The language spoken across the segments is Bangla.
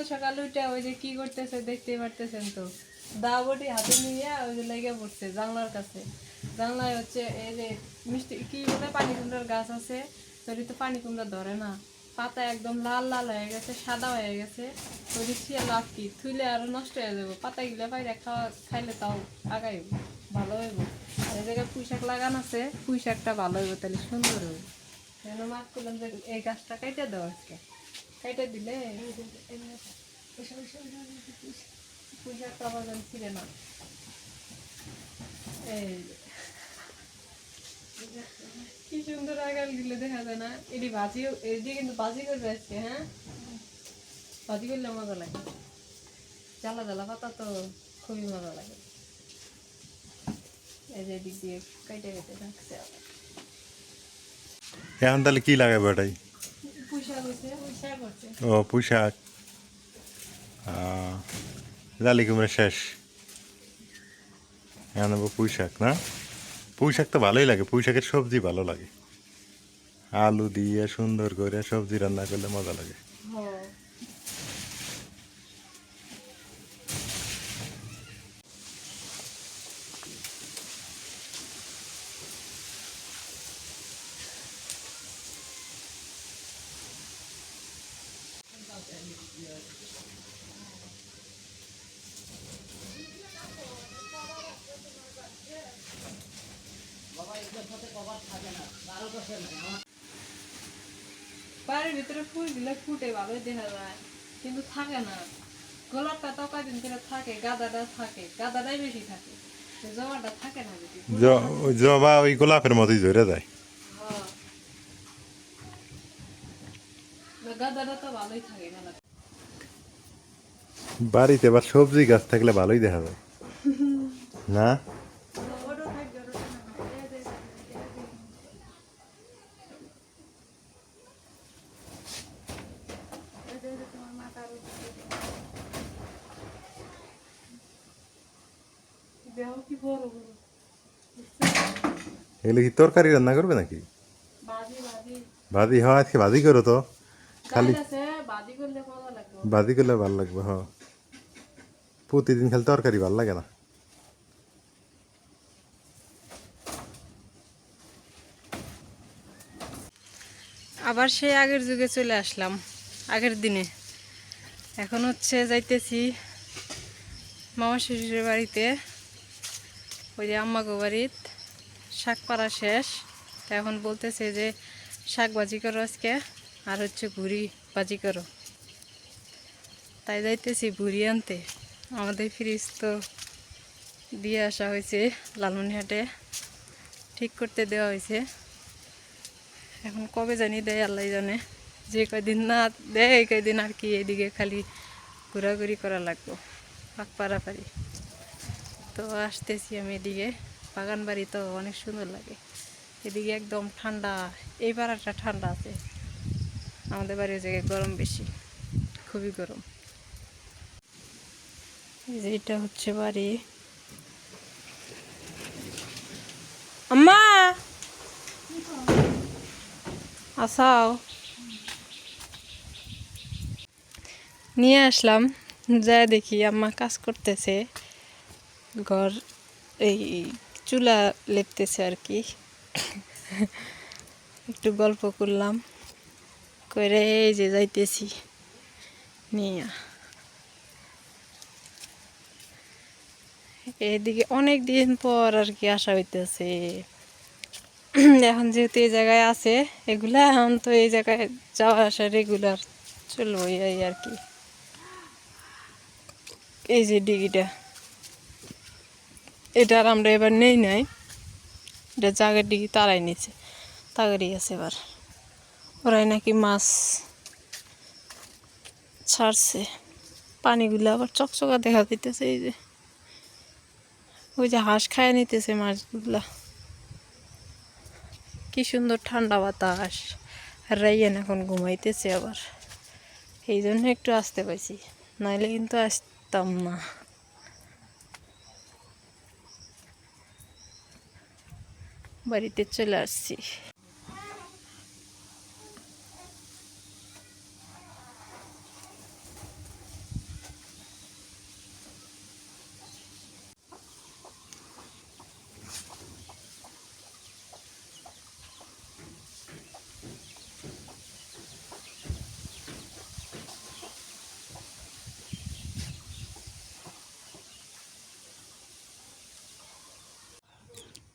সকাল সকাল উঠে ওই যে কি করতেছে দেখতে পারতেছেন তো। দাবটি হাতে নিয়ে ওই যে লেগে পড়ছে জানলার কাছে। জানলায় হচ্ছে এই যে মিষ্টি, কি বলে পানি কুমড়ার গাছ আছে? তোরই তো পানি কুমড়া ধরে না। পাতা একদম লাল লাল হয়ে গেছে, সাদা হয়ে গেছে। ওই ছিয়া লাভ কি থুইলে আরও নষ্ট হয়ে যাব। পাতা গিলা পাইরে খাওয়া, খাইলে তাও আগাইব, ভালো হইব। এই জায়গায় পুঁই শাক লাগানো আছে, পুঁই শাকটা ভালো হইব, তাহলে সুন্দর হইব। যেন মাছ করলাম যে এই গাছটা কেটে দেওয়া আজকে। কেটে দিলে আবার যেন না এই কি সুন্দর আগাল দেখা যায় না এটি ভাজি এটি কিন্তু ভাজি করবে আজকে হ্যাঁ ভাজি করলে মজা লাগে জ্বালা জ্বালা পাতা তো খুবই মজা লাগে এই যে দিয়ে কেটে কেটে রাখছে আবার এখন তাহলে কি লাগাবো এটাই করছে পুষা করছে ও পুঁশাক জালি কুমড়া শেষ। হ্যাঁ নেব পুঁই শাক না? পুঁই শাক তো ভালোই লাগে পুঁই শাকের সবজি ভালো লাগে। আলু দিয়ে সুন্দর করে সবজি রান্না করলে মজা লাগে। বাড়ির ভিতরে ফুল দিলে ফুটে ভালোই দেখা যায় কিন্তু থাকে না। গোলাপটা তো কয়দিন করে থাকে গাদাটা থাকে গাদাটাই বেশি থাকে তো জমাটা থাকে না জবা ওই গোলাপের মতোই ধরে যায়। হ্যাঁ। না, গাদাটা তো ভালোই থাকে বাড়িতে আবার সবজি গাছ থাকলে ভালোই দেখা যায়। না দেহ কি বড় বড় এগুলো কি তরকারি রান্না করবে নাকি? ভাজি হয় আজকে ভাজি করো তো। খালি করলে ভাজি করলে ভালো লাগবে হ প্রতিদিন খালি তরকারি ভালো লাগে না। আবার সেই আগের যুগে চলে আসলাম আগের দিনে। এখন হচ্ছে যাইতেছি মামা শ্বশুরের বাড়িতে ওই যে আম্মাগো বাড়িত। শাক পাড়া শেষ। এখন বলতেছে যে, শাক ভাজি করো আজকে, আর হচ্ছে ভুড়ি ভাজি করো। তাই যাইতেছি ভুড়ি আনতে। আমাদের ফ্রিজ তো দিয়ে আসা হয়েছে লালমনিহাটে ঠিক করতে দেওয়া হয়েছে। এখন কবে জানি দেয়, আল্লাহ জানে। যে কয়দিন না দেয়, এই কয়দিন আর কি এদিকে খালি ঘোরাঘুরি করা লাগবো। পাক পাড়াপাড়ি তো আসতেছি আমি এদিকে। বাগান বাড়ি তো অনেক সুন্দর লাগে। এদিকে একদম ঠান্ডা এই পাড়াটা ঠান্ডা আছে। আমাদের বাড়ির জায়গায় গরম বেশি, খুবই গরম। এটা হচ্ছে বাড়ি। আম্মা! আসাও। নিয়ে আসলাম, যা দেখি আম্মা কাজ করতেছে। ঘর, এই চুলা লেপতেছে আর কি। একটু গল্প করলাম করে এই যে যাইতেছি নিয়ে। এদিকে অনেক দিন পর আর কি আসা হইতেছে। এখন যেহেতু এই জায়গায় আছে, এগুলা এখন তো এই জায়গায় যাওয়া আসা রেগুলার চলবো এই আর কি। এই যে ডিগিটা। এটা আর আমরা এবার নেই নাই। এটা জাগের ডিগি তারাই নিছে তাগারই আছে এবার। ওরাই নাকি মাছ ছাড়ছে। পানিগুলো আবার চকচকা দেখা দিতেছে এই যে। ওই যে হাঁস খায় নিতেছে মাছগুলা। কি সুন্দর ঠান্ডা বাতাস। রাইয়ান এখন ঘুমাইতেছে আবার। এই জন্য একটু আসতে পাইছি নাইলে কিন্তু আসতাম না। বাড়িতে চলে আসছি।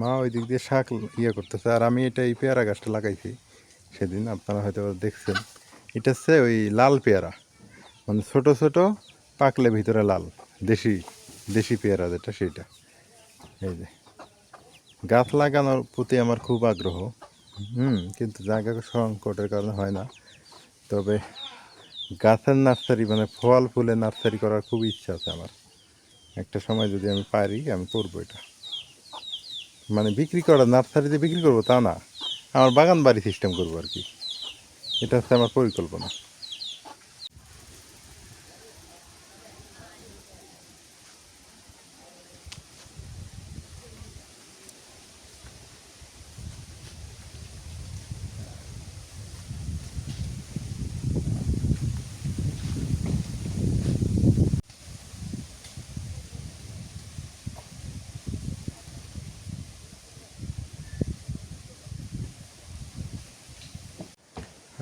মা ওই দিক দিয়ে শাক ইয়ে করতেছে, আর আমি এটা এই পেয়ারা গাছটা লাগাইছি সেদিন, আপনারা হয়তো দেখছেন। এটা হচ্ছে ওই লাল পেয়ারা মানে ছোট ছোট পাকলে ভিতরে লাল, দেশি দেশি পেয়ারা যেটা সেটা। এই যে, গাছ লাগানোর প্রতি আমার খুব আগ্রহ। হুম, কিন্তু জায়গা সংকটের কারণে হয় না। তবে গাছের নার্সারি মানে ফল ফুলের নার্সারি করার খুব ইচ্ছা আছে আমার। একটা সময় যদি আমি পারি, আমি করব এটা। মানে বিক্রি করা নার্সারিতে বিক্রি করব তা না। আমার বাগান বাড়ি সিস্টেম করব আর কি। এটা হচ্ছে আমার পরিকল্পনা।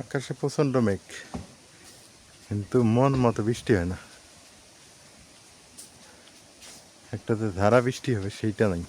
আকাশে প্রচণ্ড মেঘ, কিন্তু মন মতো বৃষ্টি হয় না। একটাতে ধারা বৃষ্টি হবে, সেইটা নাই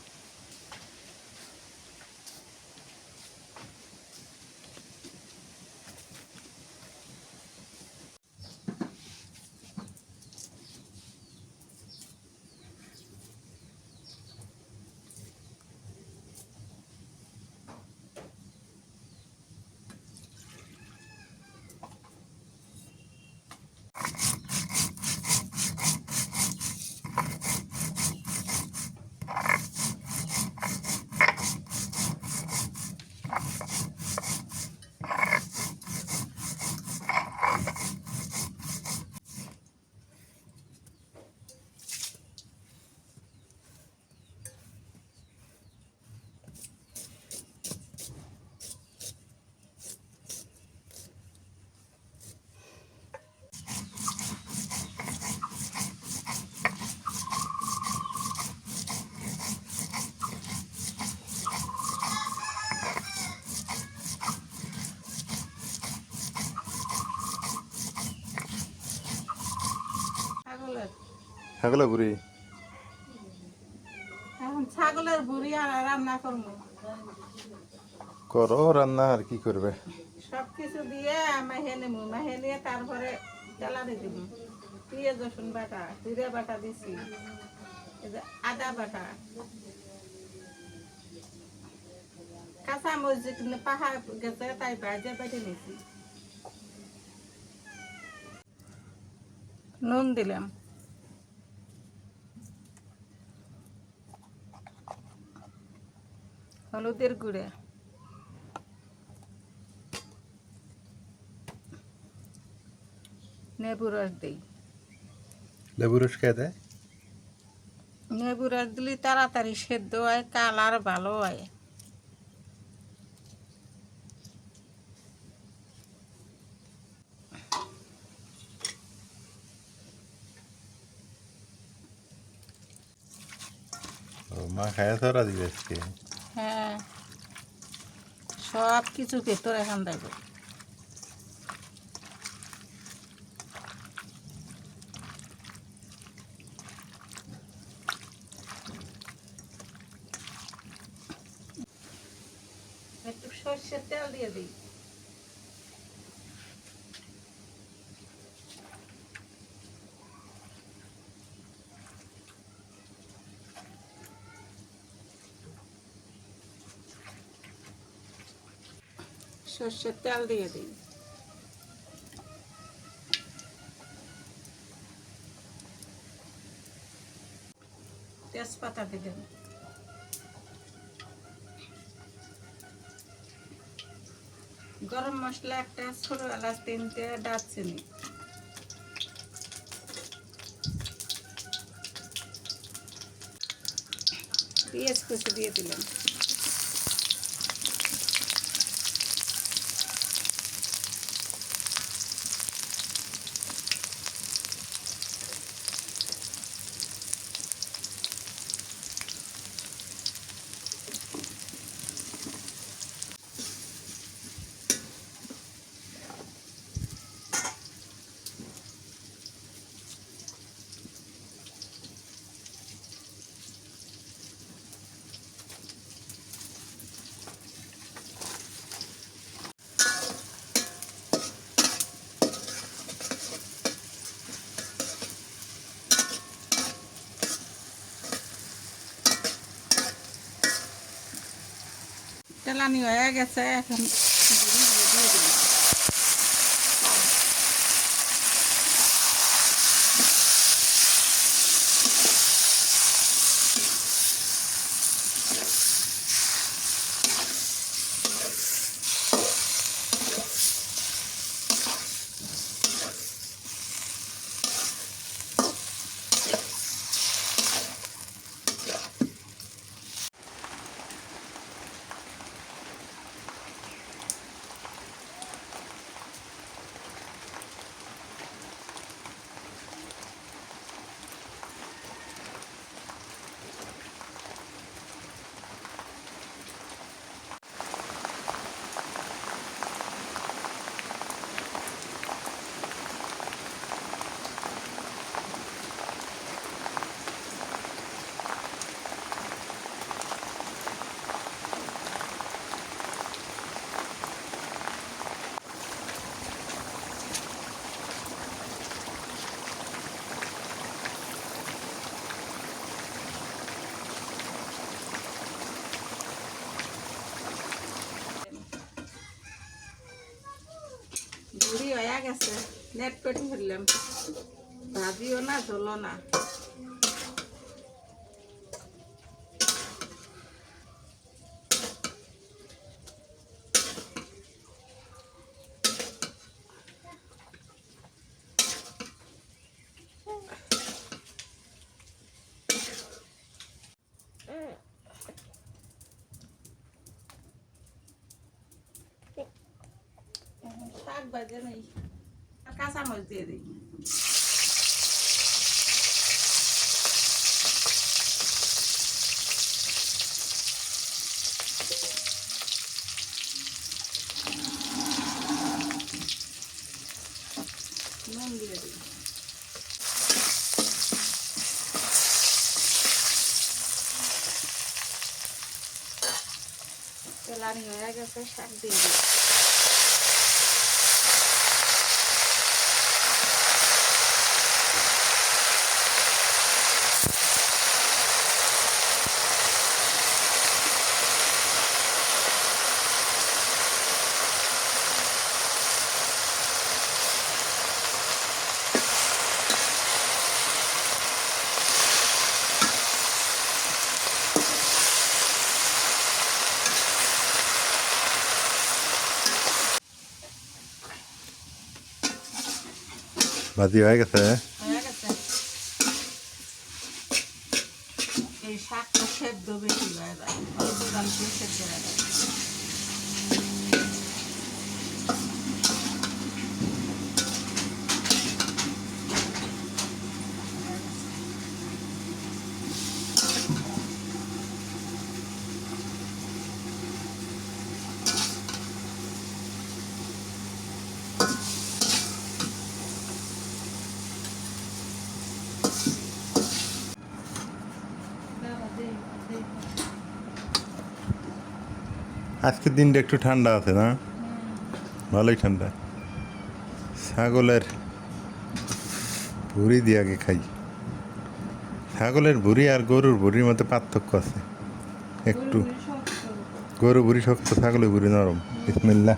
ছাগলের বুড়ি ছাগলের বুড়ি আর রান্না করব। করো রান্না আর কি করবে? সব কিছু দিয়ে মাহে নেব মাহে নিয়ে তারপরে দিব। রসুন বাটা জিরে বাটা দিছি। আদা বাটা। কাঁচা কিনে পাহাড় গেছে তাই বেটে নিছি। নুন দিলাম। হলুদের গুঁড়া। নেবু রস দিই। লেবু রস খেয়ে দেয়? নেবু রস দিলে তাড়াতাড়ি সেদ্ধ হয় কালার ভালো হয়। মা খায়া সরা দিবে আজকে। হ্যাঁ। সব কিছু ভেতর এখন দেখো। একটু সর্ষের তেল দিয়ে দিই। সর্ষের তেল দিয়ে দিই। তেজপাতা দিলাম গরম মশলা একটা ছোট এলাচ তিনটে দারচিনি। পেঁয়াজ কুচি দিয়ে দিলাম। তেলানি হয়ে গেছে এখন গেছে নেট পেট ফেললাম ভাজিও না ঝোলো না। শাক ভাজে নেই। কাঁচা মরিচ দিয়ে দিই নুন দিয়ে দিই তেলানি হয়ে গেছে শাক দিয়ে দিই ভাজি হয়ে গেছে এই শাকটা সেদ্ধ বেশি হয়ে যায় অল্প জাল দিয়ে সেদ্ধ হয়ে যায় আজকের দিনটা একটু ঠান্ডা আছে, না? ভালোই ঠান্ডা। ছাগলের ভুড়ি দিয়ে আগে খাই। ছাগলের ভুড়ি আর গরুর ভুড়ির মধ্যে পার্থক্য আছে। একটু। গরু ভুড়ি শক্ত, ছাগলের ভুড়ি নরম। বিসমিল্লা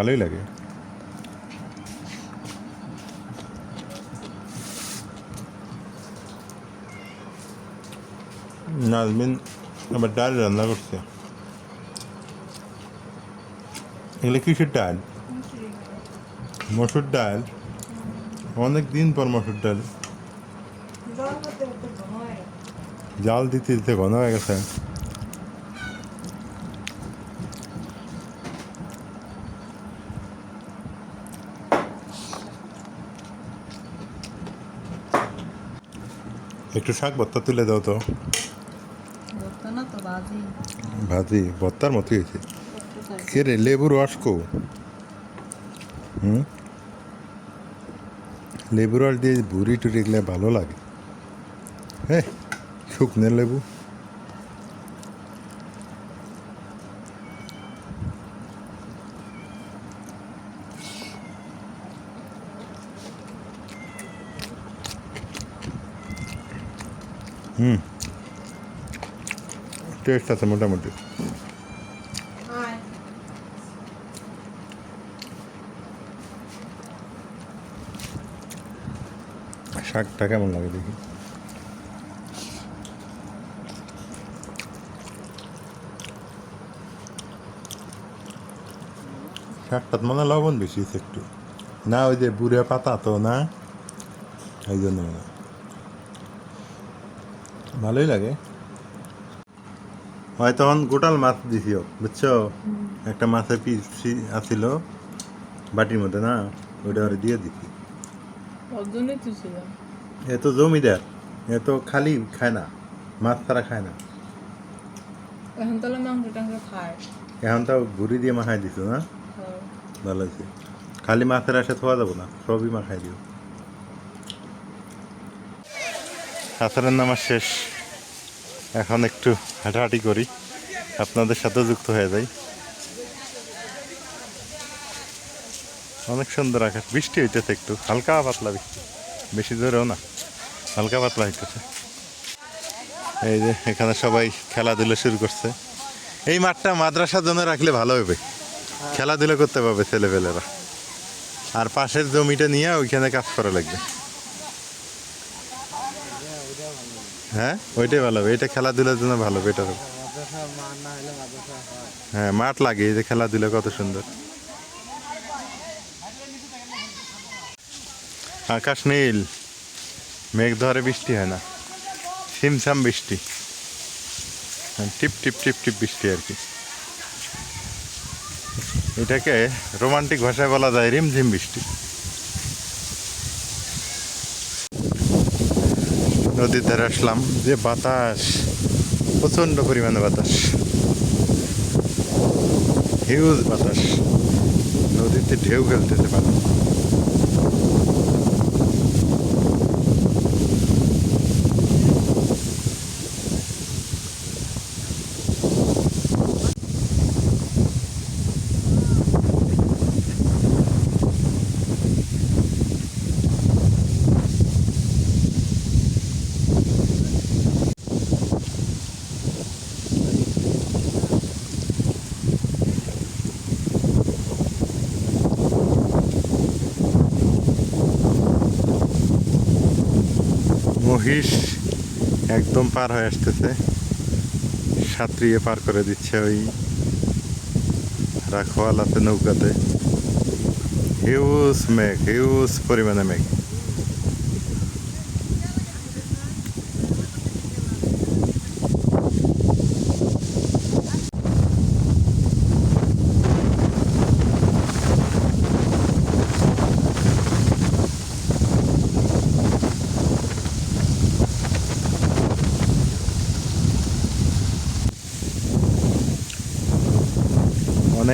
ভালোই লাগে নাজমিন আবার ডাল রান্না করছে এগুলো কিসের ডাল মসুর ডাল অনেক দিন পর মসুর ডাল জাল দিতে দিতে ঘন হয়ে গেছে একটু শাক ভর্তা তুলে দাও তো। ভাজি। ভর্তার মতো হয়েছে। কে রে লেবুর রস কো? হুম? লেবুর রস দিয়ে ভুড়ি টুড়ি গেলে ভালো লাগে। হ্যাঁ শুকনো লেবু। হুম। টেস্ট আছে মোটামুটি। শাকটা কেমন লাগে দেখি? শাকটাত মনে লবণ বেশি একটু। না ওই যে বুড়ে পাতা তো না? এই জন্য মনে হয়। ভালোই লাগে। হয় তখন গোটাল মাছ দিছিও বুঝছ? একটা মাছের পিস আছিল বাটির মধ্যে না? ওইটা ওরে দিয়ে দিছি। এ তো জমিদার এ তো খালি খায় না মাছ ছাড়া খায় না। এখন তাহলে মাংস টাংস খায়। এখন তো ঘুরি দিয়ে মাখাই দিছো না। ভালো আছে খালি মাছের আসে থোয়া যাব না সবই মাখাই দিও। হাসারের নামাজ শেষ। এখন একটু হাঁটাহাঁটি করি। আপনাদের সাথে যুক্ত হয়ে যাই। অনেক সুন্দর আকাশ। বৃষ্টি হইতেছে একটু। হালকা পাতলা বৃষ্টি। বেশি জোরেও না। হালকা পাতলা হইতেছে। এই যে, এখানে সবাই খেলাধুলা শুরু করছে। এই মাঠটা মাদ্রাসার জন্য রাখলে ভালো হবে। খেলাধুলা করতে পারবে ছেলেপেলেরা। আর পাশের জমিটা নিয়ে ওইখানে কাজ করা লাগবে। হ্যাঁ? ওইটাই ভালো হবে। এটা খেলাধুলার জন্য ভালো বেটার হ্যাঁ মাঠ লাগে, এই যে খেলাধুলা কত সুন্দর। আকাশ নীল। মেঘ ধরে বৃষ্টি হয় না। সিমসাম বৃষ্টি। টিপ টিপ টিপ টিপ বৃষ্টি আর কি। এটাকে রোমান্টিক ভাষায় বলা যায় রিমঝিম বৃষ্টি। নদীর ধারে আসলাম যে বাতাস প্রচণ্ড পরিমাণে বাতাস। হিউজ বাতাস। নদীতে ঢেউ খেলতেছে পানি মহিষ একদম পার হয়ে আসতেছে। সাঁতরিয়ে পার করে দিচ্ছে ওই রাখোয়ালাতে নৌকাতে। হিউজ মেঘ, হিউজ পরিমাণে মেঘ।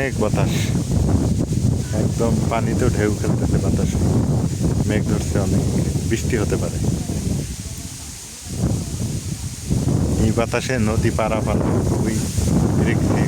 অনেক বাতাস। একদম পানিতেও ঢেউ খেলতেছে বাতাস। মেঘ ধরছে অনেক। বৃষ্টি হতে পারে। এই বাতাসে নদী পারাপার খুবই রিক্সি।